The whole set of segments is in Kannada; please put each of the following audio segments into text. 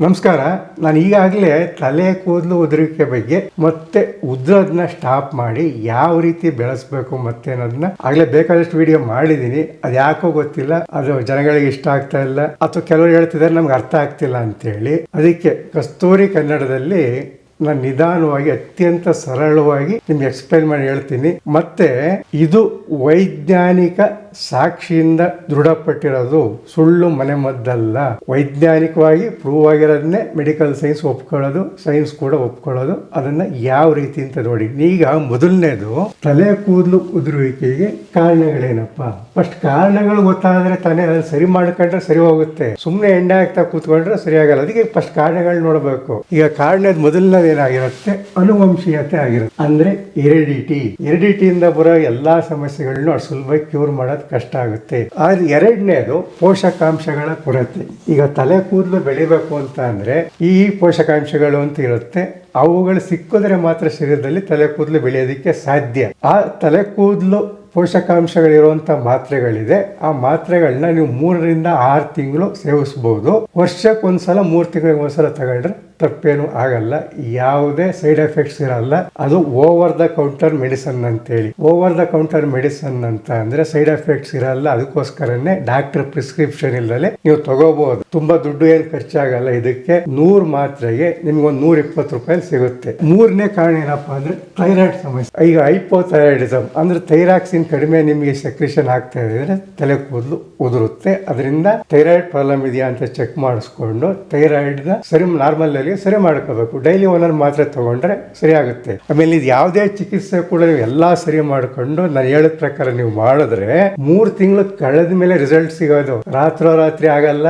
ನಮಸ್ಕಾರ. ನಾನು ಈಗಾಗಲೇ ತಲೆ ಕೂದಲು ಉದುರಿಕೆ ಬಗ್ಗೆ ಮತ್ತೆ ಉದ್ರೋದನ್ನ ಸ್ಟಾಪ್ ಮಾಡಿ ಯಾವ ರೀತಿ ಬೆಳೆಸ್ಬೇಕು ಮತ್ತೆ ಅನ್ನೋದನ್ನ ಆಗಲೇ ಬೇಕಾದಷ್ಟು ವಿಡಿಯೋ ಮಾಡಿದ್ದೀನಿ. ಅದು ಯಾಕೋ ಗೊತ್ತಿಲ್ಲ. ಅದು ಜನಗಳಿಗೆ ಇಷ್ಟ ಆಗ್ತಾ ಇಲ್ಲ. ಅಥವಾ ಕೆಲವರು ಹೇಳ್ತಿದ್ದಾರೆ ನಮ್ಗೆ ಅರ್ಥ ಆಗ್ತಿಲ್ಲ ಅಂತೇಳಿ. ಅದಕ್ಕೆ ಕಸ್ತೂರಿ ಕನ್ನಡದಲ್ಲಿ ನಾನು ನಿಧಾನವಾಗಿ, ಅತ್ಯಂತ ಸರಳವಾಗಿ ನಿಮ್ಗೆ ಎಕ್ಸ್ಪ್ಲೈನ್ ಮಾಡಿ ಹೇಳ್ತೀನಿ. ಮತ್ತೆ ಇದು ವೈಜ್ಞಾನಿಕ ಸಾಕ್ಷಿಯಿಂದ ದೃಢಪಟ್ಟಿರೋದು ಸುಳ್ಳು ಮನೆ ಮದ್ದಲ್ಲ ವೈಜ್ಞಾನಿಕವಾಗಿ ಪ್ರೂವ್ ಆಗಿರೋದನ್ನೇ ಮೆಡಿಕಲ್ ಸೈನ್ಸ್ ಒಪ್ಕೊಳ್ಳೋದು ಸೈನ್ಸ್ ಕೂಡ ಒಪ್ಕೊಳ್ಳೋದು. ಅದನ್ನ ಯಾವ ರೀತಿ ಅಂತ ನೋಡಿ. ಈಗ ಮೊದಲನೇದು, ತಲೆ ಕೂದಲು ಉದುರುವಿಕೆಗೆ ಕಾರಣಗಳೇನಪ್ಪ? ಫಸ್ಟ್ ಕಾರಣಗಳು ಗೊತ್ತಾದ್ರೆ ತಾನೇ ಅದನ್ನ ಸರಿ ಮಾಡ್ಕೊಂಡ್ರೆ ಸರಿ ಹೋಗುತ್ತೆ. ಸುಮ್ಮನೆ ಎಣ್ಣೆ ಹಾಕ್ತಾ ಕೂತ್ಕೊಂಡ್ರೆ ಸರಿಯಾಗಲ್ಲ ಅದಕ್ಕೆ ಫಸ್ಟ್ ಕಾರಣಗಳು ನೋಡಬೇಕು. ಈಗ ಕಾರಣದ ಮೊದಲನೇದೇನಾಗಿರುತ್ತೆ? ಅನುವಂಶೀಯತೆ ಆಗಿರುತ್ತೆ. ಅಂದ್ರೆ ಎರಿಡಿಟಿ ಎರಿಡಿಟಿಯಿಂದ ಬರೋ ಎಲ್ಲಾ ಸಮಸ್ಯೆಗಳನ್ನು ಅಷ್ಟು ಸುಲಭ ಕ್ಯೂರ್ ಮಾಡೋದು ಕಷ್ಟ ಆಗುತ್ತೆ. ಆದ್ರೆ ಎರಡನೇದು ಪೋಷಕಾಂಶಗಳ ಕೊರತೆ. ಈಗ ತಲೆ ಕೂದಲು ಬೆಳಿಬೇಕು ಅಂತ ಅಂದ್ರೆ ಈ ಪೋಷಕಾಂಶಗಳು ಅಂತ ಇರುತ್ತೆ. ಅವುಗಳು ಸಿಕ್ಕಿದ್ರೆ ಮಾತ್ರ ಶರೀರದಲ್ಲಿ ತಲೆ ಕೂದಲು ಬೆಳೆಯೋದಕ್ಕೆ ಸಾಧ್ಯ. ಆ ತಲೆ ಕೂದಲು ಪೋಷಕಾಂಶಗಳಿರುವಂತ ಮಾತ್ರೆಗಳಿದೆ. ಆ ಮಾತ್ರೆಗಳನ್ನ ನೀವು ಮೂರರಿಂದ ಆರು ತಿಂಗಳು ಸೇವಿಸಬಹುದು ವರ್ಷಕ್ಕೊಂದ್ಸಲ, ಮೂರು ತಿಂಗಳಿಗೆ ಒಂದ್ಸಲ ತಗೊಂಡ್ರೆ ತಪ್ಪೇನು ಆಗಲ್ಲ, ಯಾವುದೇ ಸೈಡ್ ಎಫೆಕ್ಟ್ಸ್ ಇರಲ್ಲ. ಅದು ಓವರ್ ದ ಕೌಂಟರ್ ಮೆಡಿಸನ್ ಅಂತೇಳಿ. ಓವರ್ ದ ಕೌಂಟರ್ ಮೆಡಿಸನ್ ಅಂತ ಅಂದ್ರೆ ಸೈಡ್ ಎಫೆಕ್ಟ್ಸ್ ಇರಲ್ಲ, ಅದಕ್ಕೋಸ್ಕರನೇ ಡಾಕ್ಟರ್ ಪ್ರಿಸ್ಕ್ರಿಪ್ಷನ್ ಇಲ್ಲದೆ ನೀವು ತಗೋಬಹುದು ತುಂಬಾ ದುಡ್ಡು ಏನು ಖರ್ಚಾಗಲ್ಲ ಇದಕ್ಕೆ. ನೂರ್ ಮಾತ್ರೆಗೆ ನಿಮ್ಗೆ ಒಂದು ನೂರ ಇಪ್ಪತ್ತು ರೂಪಾಯಿ ಸಿಗುತ್ತೆ. ಮೂರನೇ ಕಾರಣ ಏನಪ್ಪಾ ಅಂದ್ರೆ ಥೈರಾಯ್ಡ್ ಸಮಸ್ಯೆ. ಈಗ ಹೈಪೋಥೈರಾಯ್ಡಿಸಮ್ ಅಂದ್ರೆ ಥೈರಾಕ್ಸಿನ್ ಕಡಿಮೆ ನಿಮಗೆ ಸೆಕ್ರೇಷನ್ ಆಗ್ತಾ ಇದ್ರೆ ತಲೆ ಕೂದಲು ಉದುರುತ್ತೆ. ಅದರಿಂದ ಥೈರಾಯ್ಡ್ ಪ್ರಾಬ್ಲಮ್ ಇದೆಯಾ ಅಂತ ಚೆಕ್ ಮಾಡಿಸ್ಕೊಂಡು ಥೈರಾಯ್ಡ್ ಸರಿ ನಾರ್ಮಲ್ ಅಲ್ಲಿ ಸರಿ ಮಾಡ್ಕೋಬೇಕು. ಡೈಲಿ ಒಂದೊಂದು ಮಾತ್ರೆ ತಗೊಂಡ್ರೆ ಸರಿ ಆಗುತ್ತೆ. ಆಮೇಲೆ ಇದು ಯಾವುದೇ ಚಿಕಿತ್ಸೆ ಕೂಡ ನೀವು ಎಲ್ಲಾ ಸರಿ ಮಾಡ್ಕೊಂಡು ನಾನು ಹೇಳಿದ ಪ್ರಕಾರ ನೀವು ಮಾಡಿದ್ರೆ ಮೂರು ತಿಂಗಳು ಕಳೆದ ಮೇಲೆ ರಿಸಲ್ಟ್ ಸಿಗೋದು. ರಾತ್ರೋರಾತ್ರಿ ಆಗಲ್ಲ.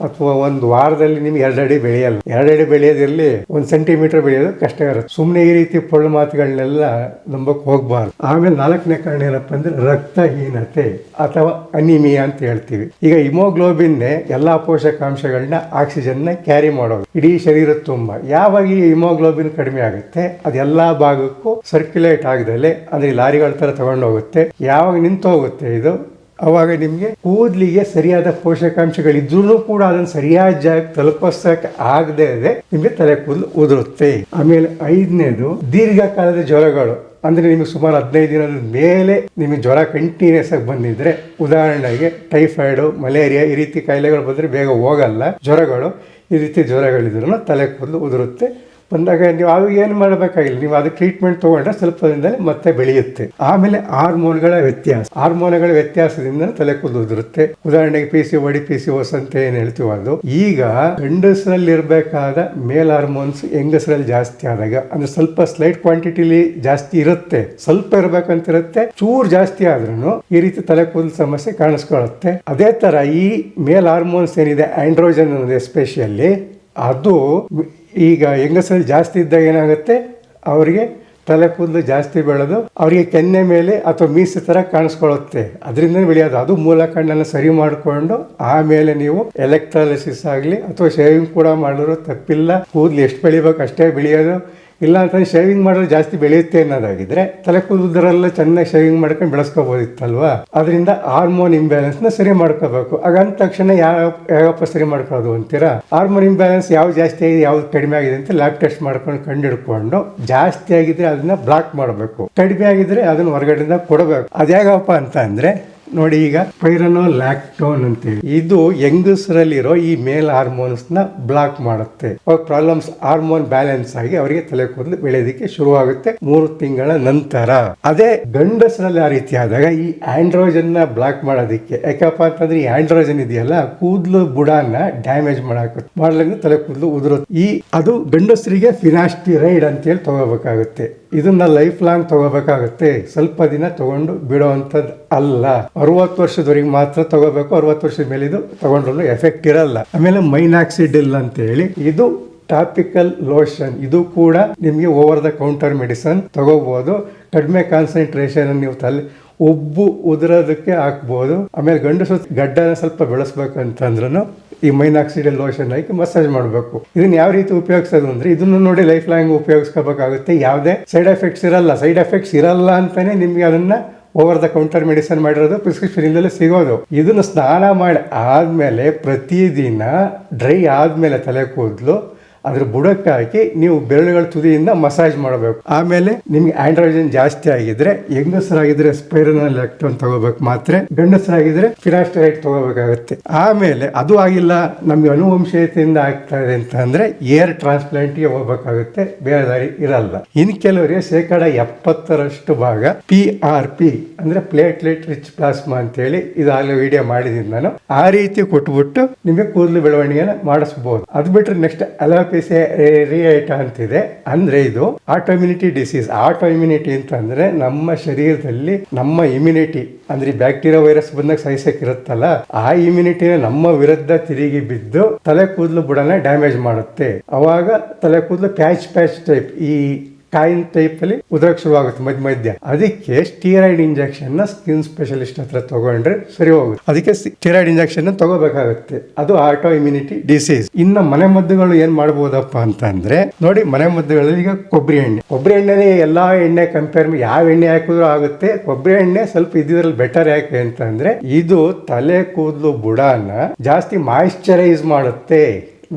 ಅಥವಾ ಒಂದು ವಾರದಲ್ಲಿ ನಿಮ್ಗೆ ಎರಡು ಅಡಿ ಬೆಳೆಯಲ್ಲ. ಎರಡು ಅಡಿ ಬೆಳೆಯೋದಿರಲಿ ಒಂದು ಸೆಂಟಿಮೀಟರ್ ಬೆಳೆಯೋದು ಕಷ್ಟ ಇರುತ್ತೆ. ಸುಮ್ಮನೆ ಈ ರೀತಿ ಪೊಳ್ಳು ಮಾತುಗಳನ್ನೆಲ್ಲ ನಂಬಕ್ ಹೋಗ್ಬಾರ್ದು. ಆಮೇಲೆ ನಾಲ್ಕನೇ ಕಾರಣ ಏನಪ್ಪ ಅಂದ್ರೆ ರಕ್ತಹೀನತೆ ಅಥವಾ ಅನಿಮಿಯಾ ಅಂತ ಹೇಳ್ತೀವಿ. ಈಗ ಹಿಮೋಗ್ಲೋಬಿನ್ ಎಲ್ಲಾ ಪೋಷಕಾಂಶಗಳನ್ನ ಆಕ್ಸಿಜನ್ನ ಕ್ಯಾರಿ ಮಾಡೋದು. ಇಡೀ ಶರೀರ ತುಂಬ. ಯಾವಾಗ ಈ ಹಿಮೋಗ್ಲೋಬಿನ್ ಕಡಿಮೆ ಆಗುತ್ತೆ ಅದೆಲ್ಲಾ ಭಾಗಕ್ಕೂ ಸರ್ಕ್ಯುಲೇಟ್ ಆಗದಲ್ಲೇ ಅಂದ್ರೆ ಲಾರಿಗಳ ತರ ತಗೊಂಡೋಗುತ್ತೆ. ಯಾವಾಗ ನಿಂತು ಹೋಗುತ್ತೆ ಇದು? ಅವಾಗ ನಿಮಗೆ ಕೂದಲಿಗೆ ಸರಿಯಾದ ಪೋಷಕಾಂಶಗಳಿದ್ರೂ ಕೂಡ ಅದನ್ನು ಸರಿಯಾದ ಜಾಗ ತಲುಪಿಸಕ್ಕೆ ಆಗದೆ ಇದೆ ನಿಮಗೆ ತಲೆ ಕೂದಲು ಉದುರುತ್ತೆ. ಆಮೇಲೆ ಐದನೇದು, ದೀರ್ಘಕಾಲದ ಜ್ವರಗಳು. ಅಂದ್ರೆ ನಿಮಗೆ ಸುಮಾರು ಹದಿನೈದು ದಿನದ ಮೇಲೆ ನಿಮಗೆ ಜ್ವರ ಕಂಟಿನ್ಯೂಸ್ ಆಗಿ ಬಂದಿದ್ರೆ, ಉದಾಹರಣೆಗೆ ಟೈಫಾಯ್ಡು, ಮಲೇರಿಯಾ ಈ ರೀತಿ ಕಾಯಿಲೆಗಳು ಬಂದರೆ ಬೇಗ ಹೋಗಲ್ಲ. ಜ್ವರಗಳು ಈ ರೀತಿ ಜ್ವರಗಳಿದ್ರೂ ತಲೆ ಕೂದಲು ಉದುರುತ್ತೆ. ಬಂದಾಗ ನೀವು ಅವಾಗ ಏನು ಮಾಡಬೇಕಾಗಿಲ್ಲ. ನೀವು ಅದಕ್ಕೆ ಟ್ರೀಟ್ಮೆಂಟ್ ತೊಗೊಂಡ್ರೆ ಸ್ವಲ್ಪ ದಿನದಲ್ಲಿ ಮತ್ತೆ ಬೆಳೆಯುತ್ತೆ. ಆಮೇಲೆ ಹಾರ್ಮೋನ್ಗಳ ವ್ಯತ್ಯಾಸ. ಹಾರ್ಮೋನ್ಗಳ ವ್ಯತ್ಯಾಸದಿಂದ ತಲೆ ಕೂದಲು ಉದುರುತ್ತೆ ಉದಾಹರಣೆಗೆ P C OD P C OS ಅಂತ ಏನು ಹೇಳ್ತೀವೋ ಅದು. ಈಗ ಹೆಂಡಸರಲ್ಲಿ ಇರಬೇಕಾದ ಮೇಲ್ ಹಾರ್ಮೋನ್ಸ್ ಹೆಂಗಸರಲ್ಲಿ ಜಾಸ್ತಿ ಆದಾಗ, ಅಂದ್ರೆ ಸ್ವಲ್ಪ ಸ್ಲೈಟ್ ಕ್ವಾಂಟಿಟಿಲಿ ಜಾಸ್ತಿ ಇರುತ್ತೆ, ಸ್ವಲ್ಪ ಇರಬೇಕಂತ ಇರುತ್ತೆ ಚೂರ್ ಜಾಸ್ತಿ ಆದ್ರೂ ಈ ರೀತಿ ತಲೆ ಕೂದಲು ಸಮಸ್ಯೆ ಕಾಣಿಸ್ಕೊಳ್ಳುತ್ತೆ. ಅದೇ ತರ ಈ ಮೇಲ್ ಹಾರ್ಮೋನ್ಸ್ ಏನಿದೆ ಆಂಡ್ರೋಜನ್ ಅನ್ನೋದು ಎಸ್ಪೆಷಲಿ ಅದು ಈಗ ಹೆಂಗಸರು ಜಾಸ್ತಿ ಇದ್ದಾಗ ಏನಾಗುತ್ತೆ? ಅವರಿಗೆ ತಲೆ ಕೂದಲು ಜಾಸ್ತಿ ಬೆಳೆದು ಅವರಿಗೆ ಕೆನ್ನೆ ಮೇಲೆ ಅಥವಾ ಮೀಸೆ ಥರ ಕಾಣಿಸ್ಕೊಳ್ಳುತ್ತೆ. ಅದರಿಂದ ಬೆಳೆಯೋದು. ಅದು ಮೂಲ ಕಣ್ಣನ್ನು ಸರಿ ಮಾಡಿಕೊಂಡು ಆಮೇಲೆ ನೀವು ಎಲೆಕ್ಟ್ರಾಲಿಸಿಸ್ ಆಗಲಿ ಅಥವಾ ಶೇವಿಂಗ್ ಕೂಡ ಮಾಡಿದ್ರು ತಪ್ಪಿಲ್ಲ. ಕೂದಲು ಎಷ್ಟು ಬೆಳಿಬೇಕು ಅಷ್ಟೇ ಬೆಳೆಯೋದು. ಇಲ್ಲ ಅಂತಂದ್ರೆ ಶೇವಿಂಗ್ ಮಾಡಿದ್ರೆ ಜಾಸ್ತಿ ಬೆಳೆಯುತ್ತೆ ಅನ್ನೋದಾಗಿದ್ರೆ ತಲೆ ಕೂದಲರೆಲ್ಲ ಚೆನ್ನಾಗಿ ಶೇವಿಂಗ್ ಮಾಡ್ಕೊಂಡು ಬೆಳೆಸ್ಕೋಬೋದಿತ್ತಲ್ವ? ಅದರಿಂದ ಹಾರ್ಮೋನ್ ಇಂಬ್ಯಾಲೆನ್ಸ್ನ ಸರಿ ಮಾಡ್ಕೋಬೇಕು. ಆಗ ಅಂದ ತಕ್ಷಣ ಯಾವ, ಯಾವಪ್ಪ ಸರಿ ಮಾಡ್ಕೊಳೋದು ಅಂತೀರಾ? ಹಾರ್ಮೋನ್ ಇಂಬ್ಯಾಲೆನ್ಸ್ ಯಾವ್ದು ಜಾಸ್ತಿ ಆಗಿದೆ, ಯಾವ್ದು ಕಡಿಮೆ ಆಗಿದೆ ಅಂತ ಲ್ಯಾಬ್ ಟೆಸ್ಟ್ ಮಾಡ್ಕೊಂಡು ಕಂಡಿಡ್ಕೊಂಡು ಜಾಸ್ತಿ ಆಗಿದ್ರೆ ಅದನ್ನ ಬ್ಲಾಕ್ ಮಾಡಬೇಕು. ಕಡಿಮೆ ಆಗಿದ್ರೆ ಅದನ್ನ ಹೊರಗಡೆಯಿಂದ ಕೊಡಬೇಕು. ಅದ್ಯಾಗಪ್ಪ ಅಂತ ಅಂದ್ರೆ ನೋಡಿ ಈಗ ಪೈರನೋ ಲ್ಯಾಕ್ಟೋನ್ ಅಂತೇಳಿ. ಇದು ಹೆಂಗಸರಲ್ಲಿರೋ ಈ ಮೇಲ್ ಹಾರ್ಮೋನ್ಸ್ನ ಬ್ಲಾಕ್ ಮಾಡುತ್ತೆ. ಅವಾಗ ಪ್ರಾಬ್ಲಮ್ಸ್ ಹಾರ್ಮೋನ್ ಬ್ಯಾಲೆನ್ಸ್ ಆಗಿ ಅವರಿಗೆ ತಲೆ ಕೂದಲು ಬೆಳೆಯೋದಕ್ಕೆ ಶುರುವಾಗುತ್ತೆ ಮೂರು ತಿಂಗಳ ನಂತರ. ಅದೇ ಗಂಡಸರಲ್ಲಿ ಆ ರೀತಿ ಆದಾಗ ಈ ಆಂಡ್ರೋಜನ್ನ ಬ್ಲಾಕ್ ಮಾಡೋದಕ್ಕೆ. ಯಾಕಪ್ಪ ಅಂತಂದ್ರೆ ಈ ಆಂಡ್ರೋಜನ್ ಇದೆಯಲ್ಲ, ಕೂದಲು ಬುಡಾನ ಡ್ಯಾಮೇಜ್ ಮಾಡಾಕ ಮಾಡ್ಲಿಂದ ತಲೆ ಕೂದಲು ಉದುರುತ್ತೆ. ಈ ಅದು ಗಂಡಸರಿಗೆ ಫಿನಾಸ್ಟಿರೈಡ್ ಅಂತೇಳಿ ತಗೋಬೇಕಾಗುತ್ತೆ. ಇದನ್ನ ಲೈಫ್ ಲಾಂಗ್ ತಗೋಬೇಕಾಗುತ್ತೆ. ಸ್ವಲ್ಪ ದಿನ ತಗೊಂಡು ಬಿಡುವಂತದ್ ಅಲ್ಲ. ಅರವತ್ತು ವರ್ಷದವರೆಗೆ ಮಾತ್ರ ತಗೋಬೇಕು, ಅರವತ್ತು ವರ್ಷದ ಮೇಲೆ ಇದು ತಗೊಂಡ್ರೂ ಎಫೆಕ್ಟ್ ಇರಲ್ಲ. ಆಮೇಲೆ ಮೈನಾಕ್ಸಿಡಿಲ್ ಅಂತ ಹೇಳಿ ಇದು ಟಾಪಿಕಲ್ ಲೋಷನ್. ಇದು ಕೂಡ ನಿಮಗೆ ಓವರ್ ದ ಕೌಂಟರ್ ಮೆಡಿಸನ್ ತಗೋಬಹುದು ಕಡಿಮೆ ಕಾನ್ಸಂಟ್ರೇಷನ್ ನೀವು ತಲೆ, ಉಬ್ಬು ಉದುರೋದಕ್ಕೆ ಹಾಕ್ಬೋದು. ಆಮೇಲೆ ಗಂಡಸು ಗಡ್ಡನ ಸ್ವಲ್ಪ ಬೆಳೆಸ್ಬೇಕಂತಂದ್ರೂ ಈ ಮೈನಾಕ್ಸಿಡಲ್ ಲೋಷನ್ ಹಾಕಿ ಮಸಾಜ್ ಮಾಡಬೇಕು. ಇದನ್ನ ಯಾವ ರೀತಿ ಉಪಯೋಗಿಸೋದು ಅಂದ್ರೆ ಇದನ್ನು ನೋಡಿ ಲೈಫ್ ಲಾಂಗ್ ಉಪಯೋಗಿಸ್ಕೋಬೇಕಾಗುತ್ತೆ. ಯಾವುದೇ ಸೈಡ್ ಎಫೆಕ್ಟ್ಸ್ ಇರಲ್ಲ. ಸೈಡ್ ಎಫೆಕ್ಟ್ಸ್ ಇರಲ್ಲ ಅಂತಾನೆ ನಿಮಗೆ ಅದನ್ನ ಓವರ್ ದ ಕೌಂಟರ್ ಮೆಡಿಸನ್ ಮಾಡಿರೋದು ಪ್ರಿಸ್ಕ್ರಿಪ್ಷನ್ ಇಲ್ಲದೆ ಸಿಗೋದು. ಇದನ್ನು ಸ್ನಾನ ಮಾಡಿ ಆದಮೇಲೆ ಪ್ರತಿದಿನ ಡ್ರೈ ಆದಮೇಲೆ ತಲೆ ಕೂದಲು ಅದ್ರ ಬುಡಕ್ಕೆ ಹಾಕಿ ನೀವು ಬೆರಳುಗಳ ತುದಿಯಿಂದ ಮಸಾಜ್ ಮಾಡಬೇಕು. ಆಮೇಲೆ ನಿಮ್ಗೆ ಆಂಡ್ರೋಜನ್ ಜಾಸ್ತಿ ಆಗಿದ್ರೆ, ಹೆಂಗಸರಾಗಿದ್ರೆ ಸ್ಪೈರನಲ್ ಎಲೆಕ್ಟ್ರಾನ್ ತಗೋಬೇಕು ಮಾತ್ರ, ಗಂಡಸರಾಗಿದ್ರೆ ಫಿನಾಸ್ಟರೈಟ್ ತಗೋಬೇಕಾಗುತ್ತೆ. ಆಮೇಲೆ ಅದು ಆಗಿಲ್ಲ, ನಮ್ಗೆ ಅನುವಂಶೀಯತೆಯಿಂದ ಆಗ್ತಾ ಇದೆ ಅಂತ ಅಂದ್ರೆ ಏರ್ ಟ್ರಾನ್ಸ್ಪ್ಲಾಂಟ್ಗೆ ಹೋಗ್ಬೇಕಾಗುತ್ತೆ, ಬೇರೆ ದಾರಿ ಇರಲ್ಲ. ಇನ್ ಕೆಲವರಿಗೆ ಶೇಕಡ ಎಪ್ಪತ್ತರಷ್ಟು ಭಾಗ ಪಿ ಆರ್ ಪಿ ಅಂದ್ರೆ ಪ್ಲೇಟ್ಲೆಟ್ ರಿಚ್ ಪ್ಲಾಸ್ಮಾ ಅಂತ ಹೇಳಿ ಇದಾಗಲೇ ವಿಡಿಯೋ ಮಾಡಿದ್ದೀನಿ ನಾನು. ಆ ರೀತಿ ಕೊಟ್ಬಿಟ್ಟು ನಿಮಗೆ ಕೂದಲು ಬೆಳವಣಿಗೆನ ಮಾಡಿಸ್ಬೋದು. ಅದು ಬಿಟ್ರೆ ನೆಕ್ಸ್ಟ್ ಅಲೋಪೇಸಿ ರಿಯೇಟ ಅಂತಿದೆ. ಅಂದ್ರೆ ಇದು ಆಟೋಮ್ಯುನಿಟಿ ಡಿಸೀಸ್ ಆಟೋ ಇಮ್ಯುನಿಟಿ ಅಂತಂದ್ರೆ ನಮ್ಮ ಶರೀರದಲ್ಲಿ ನಮ್ಮ ಇಮ್ಯುನಿಟಿ ಅಂದ್ರೆ ಬ್ಯಾಕ್ಟೀರಿಯಾ ವೈರಸ್ ಬಂದಾಗ ಸಹಿಸಕ್ ಇರುತ್ತಲ್ಲ, ಆ ಇಮ್ಯುನಿಟಿನ ನಮ್ಮ ವಿರುದ್ಧ ತಿರುಗಿ ಬಿದ್ದು ತಲೆ ಕೂದಲು ಬುಡನ ಡ್ಯಾಮೇಜ್ ಮಾಡುತ್ತೆ. ಅವಾಗ ತಲೆ ಕೂದಲು ಪ್ಯಾಚ್ ಪ್ಯಾಚ್ ಟೈಪ್ ಈ ಕಾಯಿನ್ ಟೈಪ್ ಅಲ್ಲಿ ಉದ್ರಕ್ ಶುರುವಾಗುತ್ತೆ ಮಧ್ಯ ಮಧ್ಯ ಅದಕ್ಕೆ ಸ್ಟೀರಾಯ್ಡ್ ಇಂಜೆಕ್ಷನ್ನ ಸ್ಕಿನ್ ಸ್ಪೆಷಲಿಸ್ಟ್ ಹತ್ರ ತಗೊಂಡ್ರೆ ಸರಿ ಹೋಗುತ್ತೆ. ಅದಕ್ಕೆ ಸ್ಟೀರಾಯ್ಡ್ ಇಂಜೆಕ್ಷನ್ ತಗೋಬೇಕಾಗುತ್ತೆ. ಅದು ಆಟೋ ಇಮ್ಯುನಿಟಿ ಡಿಸೀಸ್ ಇನ್ನ ಮನೆ ಮದ್ದುಗಳು ಏನ್ ಮಾಡ್ಬೋದಪ್ಪ ಅಂತಂದ್ರೆ, ನೋಡಿ ಮನೆ ಮದ್ದುಗಳಲ್ಲಿ ಈಗ ಕೊಬ್ಬರಿ ಎಣ್ಣೆ. ಕೊಬ್ಬರಿ ಎಣ್ಣೆನೇ ಎಲ್ಲಾ ಎಣ್ಣೆ ಕಂಪೇರ್ ಯಾವ ಎಣ್ಣೆ ಹಾಕಿದ್ರು ಆಗುತ್ತೆ. ಕೊಬ್ಬರಿ ಎಣ್ಣೆ ಸ್ವಲ್ಪ ಇದ್ರಲ್ಲಿ ಬೆಟರ್ ಯಾಕೆ ಅಂತಂದ್ರೆ, ಇದು ತಲೆ ಕೂದಲು ಬುಡಾನ ಜಾಸ್ತಿ ಮಾಯಿಶ್ಚರೈಸ್ ಮಾಡುತ್ತೆ.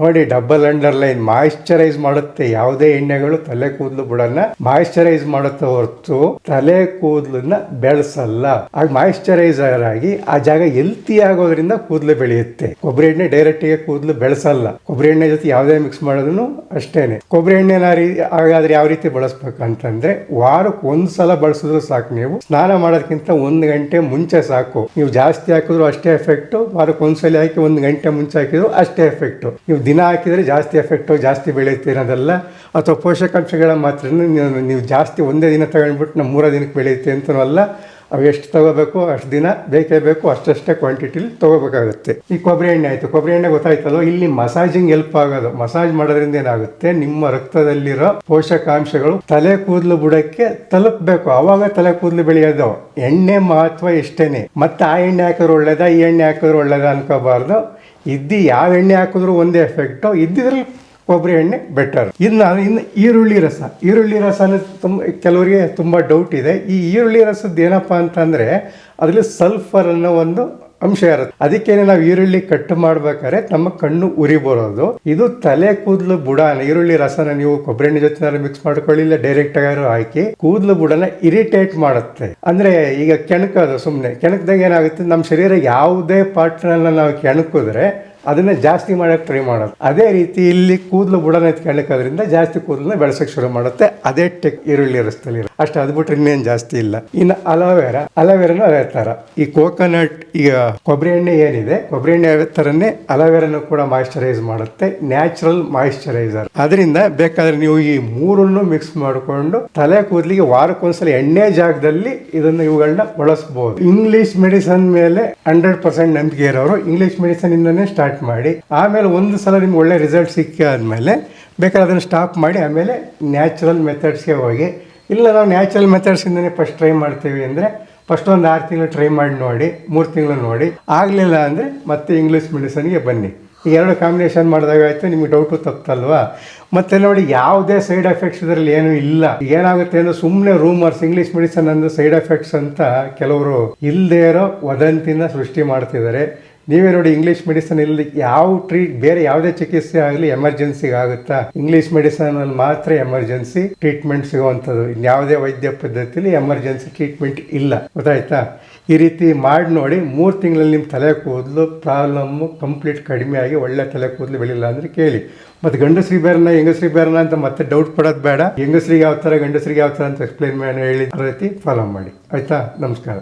ನೋಡಿ ಡಬಲ್ ಅಂಡರ್ಲೈನ್ ಮಾಯಿಶ್ಚರೈಸ್ ಮಾಡುತ್ತೆ. ಯಾವುದೇ ಎಣ್ಣೆಗಳು ತಲೆ ಕೂದಲು ಬುಡನ್ನ ಮಾಯಿಶ್ಚರೈಸ್ ಮಾಡುತ್ತೆ ಹೊರತು ತಲೆ ಕೂದಲನ್ನ ಬೆಳೆಸಲ್ಲ. ಆಗ ಮಾಯಿಶ್ಚರೈಸರ್ ಆಗಿ ಆ ಜಾಗ ಎಲ್ತಿ ಆಗೋದ್ರಿಂದ ಕೂದಲು ಬೆಳೆಯುತ್ತೆ. ಕೊಬ್ಬರಿ ಎಣ್ಣೆ ಡೈರೆಕ್ಟ್ಗೆ ಕೂದಲು ಬೆಳೆಸಲ್ಲ. ಕೊಬ್ಬರಿ ಎಣ್ಣೆ ಜೊತೆ ಯಾವುದೇ ಮಿಕ್ಸ್ ಮಾಡೋದನ್ನು ಅಷ್ಟೇನೆ. ಕೊಬ್ಬರಿ ಎಣ್ಣೆನ ಹಾಗಾದ್ರೆ ಯಾವ ರೀತಿ ಬಳಸ್ಬೇಕಂತಂದ್ರೆ ವಾರಕ್ಕೆ ಒಂದ್ಸಲ ಬಳಸಿದ್ರು ಸಾಕು ನೀವು. ಸ್ನಾನ ಮಾಡೋದಕ್ಕಿಂತ ಒಂದು ಗಂಟೆ ಮುಂಚೆ ಸಾಕು. ನೀವು ಜಾಸ್ತಿ ಹಾಕಿದ್ರು ಅಷ್ಟೇ ಎಫೆಕ್ಟ್ ವಾರಕ್ಕೆ ಒಂದ್ಸಲ ಹಾಕಿ ಒಂದು ಗಂಟೆ ಮುಂಚೆ ಹಾಕಿದ್ರು ಅಷ್ಟೇ ಎಫೆಕ್ಟ್ ನೀವು ದಿನ ಹಾಕಿದರೆ ಜಾಸ್ತಿ ಎಫೆಕ್ಟು ಜಾಸ್ತಿ ಬೆಳೆಯುತ್ತೆ ಅನ್ನೋದಲ್ಲ. ಅಥವಾ ಪೋಷಕಾಂಶಗಳ ಮಾತ್ರ ನೀವು ಜಾಸ್ತಿ ಒಂದೇ ದಿನ ತಗೊಂಡ್ಬಿಟ್ಟು ನಮ್ಮ ಮೂರ ದಿನಕ್ಕೆ ಬೆಳೆಯುತ್ತೆ ಅಂತನೂ ಅಲ್ಲ. ಅವು ಎಷ್ಟು ತಗೋಬೇಕು, ಅಷ್ಟು ದಿನ ಬೇಕೇ ಬೇಕು, ಅಷ್ಟಷ್ಟೇ ಕ್ವಾಂಟಿಟಿಲಿ ತಗೋಬೇಕಾಗುತ್ತೆ. ಈ ಕೊಬ್ಬರಿ ಎಣ್ಣೆ ಆಯಿತು. ಕೊಬ್ಬರಿ ಎಣ್ಣೆ ಗೊತ್ತಾಯ್ತಲ್ಲ ಇಲ್ಲಿ ಮಸಾಜಿಂಗ್ ಹೆಲ್ಪ್ ಆಗೋದು. ಮಸಾಜ್ ಮಾಡೋದ್ರಿಂದ ಏನಾಗುತ್ತೆ? ನಿಮ್ಮ ರಕ್ತದಲ್ಲಿರೋ ಪೋಷಕಾಂಶಗಳು ತಲೆ ಕೂದಲು ಬುಡಕ್ಕೆ ತಲುಪಬೇಕು. ಅವಾಗ ತಲೆ ಕೂದಲು ಬೆಳೆಯೋದು. ಎಣ್ಣೆ ಮಹತ್ವ ಇಷ್ಟೇನೆ ಮತ್ತೆ ಆ ಎಣ್ಣೆ ಹಾಕಿದ್ರೆ ಒಳ್ಳೇದಾ, ಈ ಎಣ್ಣೆ ಹಾಕಿದ್ರೆ ಒಳ್ಳೇದಾ ಅನ್ಕೋಬಾರ್ದು. ಇದ್ದು ಯಾವ ಎಣ್ಣೆ ಹಾಕಿದ್ರು ಒಂದೇ ಎಫೆಕ್ಟು ಇದ್ದಿದ್ರಲ್ಲಿ ಕೊಬ್ಬರಿ ಎಣ್ಣೆ ಬೆಟರ್ ಇನ್ನು ಇನ್ನು ಈರುಳ್ಳಿ ರಸ. ಈರುಳ್ಳಿ ರಸನ ತುಂಬ, ಕೆಲವರಿಗೆ ತುಂಬ ಡೌಟ್ ಇದೆ. ಈ ಈರುಳ್ಳಿ ರಸದ್ದು ಏನಪ್ಪ ಅಂತಂದರೆ, ಅದರಲ್ಲಿ ಸಲ್ಫರ್ ಅನ್ನೋ ಒಂದು ಅಂಶ ಇರುತ್ತೆ. ಅದಕ್ಕೇನೆ ನಾವು ಈರುಳ್ಳಿ ಕಟ್ ಮಾಡ್ಬೇಕಾದ್ರೆ ನಮ್ಮ ಕಣ್ಣು ಉರಿ ಬರೋದು. ಇದು ತಲೆ ಕೂದಲು ಬುಡನ. ಈರುಳ್ಳಿ ರಸನ ನೀವು ಕೊಬ್ಬರಿ ಎಣ್ಣೆ ಜೊತೆ ಮಿಕ್ಸ್ ಮಾಡ್ಕೊಳ್ಳಿ, ಇಲ್ಲ ಡೈರೆಕ್ಟ್ ಆಗಿ ಹಾಕಿ ಕೂದಲು ಬುಡನ ಇರಿಟೇಟ್ ಮಾಡುತ್ತೆ. ಅಂದ್ರೆ ಈಗ ಕೆಣಕೋದು ಸುಮ್ಮನೆ ಕೆಣಕದಾಗ ಏನಾಗುತ್ತೆ, ನಮ್ಮ ಶರೀರ ಯಾವುದೇ ಪಾರ್ಟ್ನ ನಾವು ಕೆಣಕಿದ್ರೆ ಅದನ್ನ ಜಾಸ್ತಿ ಮಾಡಕ್ಕೆ ಟ್ರೈ ಮಾಡೋದು ಅದೇ ರೀತಿ ಇಲ್ಲಿ ಕೂದಲು ಬುಡನ ಕೆಣಕೋದ್ರಿಂದ ಜಾಸ್ತಿ ಕೂದಲನ್ನ ಬೆಳೆಸೋಕೆ ಶುರು ಮಾಡುತ್ತೆ. ಅದೇ ಟೆಕ್ ಈರುಳ್ಳಿ ರಸದಲ್ಲಿ ಅಷ್ಟು, ಅದು ಬಿಟ್ರೆ ಇನ್ನೇನು ಜಾಸ್ತಿ ಇಲ್ಲ. ಇನ್ನು ಅಲೋವೆರಾ, ಅಲೋವೆರಾನು ಅದೇ ಥರ. ಈ ಕೋಕೋನಟ್, ಈಗ ಕೊಬ್ಬರಿ ಎಣ್ಣೆ ಏನಿದೆ, ಕೊಬ್ಬರಿ ಎಣ್ಣೆ ಥರನೇ ಅಲೋವೆರಾನು ಕೂಡ ಮಾಯಿಶ್ಚರೈಸ್ ಮಾಡುತ್ತೆ ನ್ಯಾಚುರಲ್ ಮಾಯಿಶ್ಚರೈಸರ್ ಅದರಿಂದ ಬೇಕಾದ್ರೆ ನೀವು ಈ ಮೂರನ್ನು ಮಿಕ್ಸ್ ಮಾಡಿಕೊಂಡು ತಲೆ ಕೂದಲಿಗೆ ವಾರಕ್ಕೊಂದ್ಸಲ ಎಣ್ಣೆ ಜಾಗದಲ್ಲಿ ಇದನ್ನು ಇವುಗಳನ್ನ ಬಳಸಬಹುದು ಇಂಗ್ಲಿಷ್ ಮೆಡಿಸನ್ ಮೇಲೆ ಹಂಡ್ರೆಡ್ ಪರ್ಸೆಂಟ್ ನಂಬಿಕೆ ಇರೋರು ಇಂಗ್ಲಿಷ್ ಮೆಡಿಸನ್ ಇಂದನೇ ಸ್ಟಾರ್ಟ್ ಮಾಡಿ, ಆಮೇಲೆ ಒಂದು ಸಲ ನಿಮ್ಗೆ ಒಳ್ಳೆ ರಿಸಲ್ಟ್ ಸಿಕ್ಕಿ ಆದಮೇಲೆ ಬೇಕಾದ್ರೆ ಅದನ್ನು ಸ್ಟಾಪ್ ಮಾಡಿ, ಆಮೇಲೆ ನ್ಯಾಚುರಲ್ ಮೆಥಡ್ಸ್ಗೆ ಹೋಗಿ ಇಲ್ಲ, ನಾವು ನ್ಯಾಚುರಲ್ ಮೆಥಡ್ಸಿಂದನೇ ಫಸ್ಟ್ ಟ್ರೈ ಮಾಡ್ತೀವಿ ಅಂದರೆ ಫಸ್ಟ್ ಒಂದು ಆರು ತಿಂಗಳು ಟ್ರೈ ಮಾಡಿ ನೋಡಿ, ಮೂರು ತಿಂಗಳು ನೋಡಿ. ಆಗಲಿಲ್ಲ ಅಂದರೆ ಮತ್ತೆ ಇಂಗ್ಲೀಷ್ ಮೆಡಿಸನ್ಗೆ ಬನ್ನಿ. ಈ ಎರಡು ಕಾಂಬಿನೇಷನ್ ಮಾಡಿದಾಗ ಆಯಿತು, ನಿಮಗೆ ಡೌಟು ತಪ್ಪಲ್ವಾ ಮತ್ತೆ ನೋಡಿ, ಯಾವುದೇ ಸೈಡ್ ಎಫೆಕ್ಟ್ಸ್ ಇದರಲ್ಲಿ ಏನೂ ಇಲ್ಲ. ಏನಾಗುತ್ತೆ ಅಂದರೆ ಸುಮ್ಮನೆ ರೂಮರ್ಸ್ ಇಂಗ್ಲೀಷ್ ಮೆಡಿಸನ್ ಅಂದ್ರೆ ಸೈಡ್ ಎಫೆಕ್ಟ್ಸ್ ಅಂತ ಕೆಲವರು ಇಲ್ಲದೇ ಇರೋ ವದಂತಿನ ಸೃಷ್ಟಿ ಮಾಡ್ತಿದ್ದಾರೆ. ನೀವೇ ನೋಡಿ ಇಂಗ್ಲೀಷ್ ಮೆಡಿಸನ್ ಇಲ್ಲಿ ಯಾವ ಟ್ರೀಟ್ ಬೇರೆ ಯಾವುದೇ ಚಿಕಿತ್ಸೆ ಆಗಲಿ ಎಮರ್ಜೆನ್ಸಿಗೆ ಆಗುತ್ತಾ? ಇಂಗ್ಲೀಷ್ ಮೆಡಿಸನ್ ಅಲ್ಲಿ ಮಾತ್ರ ಎಮರ್ಜೆನ್ಸಿ ಟ್ರೀಟ್ಮೆಂಟ್ ಸಿಗುವಂಥದ್ದು. ಇನ್ಯಾವುದೇ ವೈದ್ಯ ಪದ್ಧತಿಲಿ ಎಮರ್ಜೆನ್ಸಿ ಟ್ರೀಟ್ಮೆಂಟ್ ಇಲ್ಲ. ಗೊತ್ತಾಯ್ತಾ? ಈ ರೀತಿ ಮಾಡಿ ನೋಡಿ, ಮೂರು ತಿಂಗಳಲ್ಲಿ ನಿಮ್ಮ ತಲೆ ಕೂದಲು ಪ್ರಾಬ್ಲಮ್ಮು ಕಂಪ್ಲೀಟ್ ಕಡಿಮೆ ಆಗಿ ಒಳ್ಳೆ ತಲೆ ಕೂದಲು ಬೆಳಿಲ್ಲ ಅಂದರೆ ಕೇಳಿ. ಮತ್ತು ಗಂಡಸ್ರಿಗೆ ಬೇರೆನ, ಹೆಂಗಸ್ರಿಗೆ ಬೇರೆನ ಅಂತ ಮತ್ತೆ ಡೌಟ್ ಪಡೋದು ಬೇಡ. ಹೆಂಗಸ್ರಿಗೆ ಯಾವ ಥರ ಗಂಡಸ್ರಿಗೆ ಯಾವ ಥರ ಅಂತ ಎಕ್ಸ್ಪ್ಲೈನ್ ಮಾಡಿ, ಹೇಳಿ ರೀತಿ ಫಾಲೋ ಮಾಡಿ. ಆಯ್ತಾ? ನಮಸ್ಕಾರ.